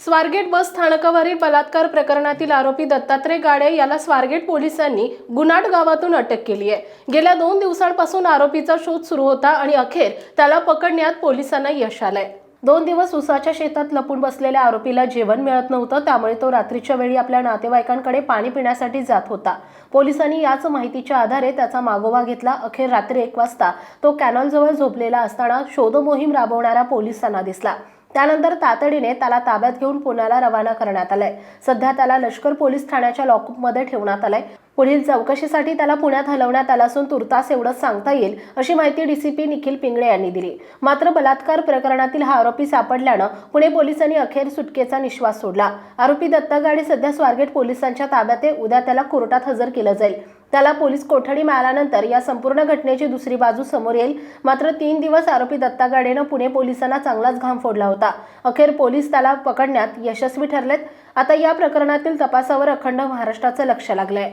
स्वारगेट बस स्थानकावरील बलात्कार प्रकरणातील आरोपी दत्तात्रय गाडे याला स्वारगेट पोलिसांनी गुनाट गावातून अटक केली आहे. गेल्या दोन दिवसांपासून आरोपीचा शोध सुरू होता आणि अखेर त्याला पकडण्यात पोलिसांना यश आलंय. दोन दिवस उसाच्या शेतात लपून बसलेल्या आरोपीला जेवण मिळत नव्हतं त्यामुळे तो रात्रीच्या वेळी आपल्या नातेवाईकांकडे पाणी पिण्यासाठी जात होता. पोलिसांनी याच माहितीच्या आधारे त्याचा मागोवा घेतला. अखेर रात्री एक वाजता तो कॅनॉलजवळ झोपलेला असताना शोधमोहीम राबवणारा पोलिसांना दिसला. त्यानंतर तातडीने त्याला ताब्यात घेऊन पुण्याला रवाना करण्यात आलंय. सध्या त्याला लष्कर पोलीस ठाण्याच्या लॉकअपमध्ये ठेवण्यात आलंय. पुढील चौकशीसाठी त्याला पुण्यात हलवण्यात आलं असून तुर्तास एवढंच सांगता येईल अशी माहिती डीसीपी निखिल पिंगळे यांनी दिली. मात्र बलात्कार प्रकरणातील हा आरोपी सापडल्यानं पुणे पोलिसांनी अखेर सुटकेचा निश्वास सोडला. आरोपी दत्तागाडे सध्या स्वारगेट पोलिसांच्या ताब्यात आहे. उद्या त्याला कोर्टात हजर केलं जाईल. त्याला पोलीस कोठडी मिळाल्यानंतर या संपूर्ण घटनेची दुसरी बाजू समोर येईल. मात्र तीन दिवस आरोपी दत्ता गाडेनं पुणे पोलिसांना चांगलाच घाम फोडला होता. अखेर पोलीस त्याला पकडण्यात यशस्वी ठरलेत. आता या प्रकरणातील तपासावर अखंड महाराष्ट्राचं लक्ष लागलंय.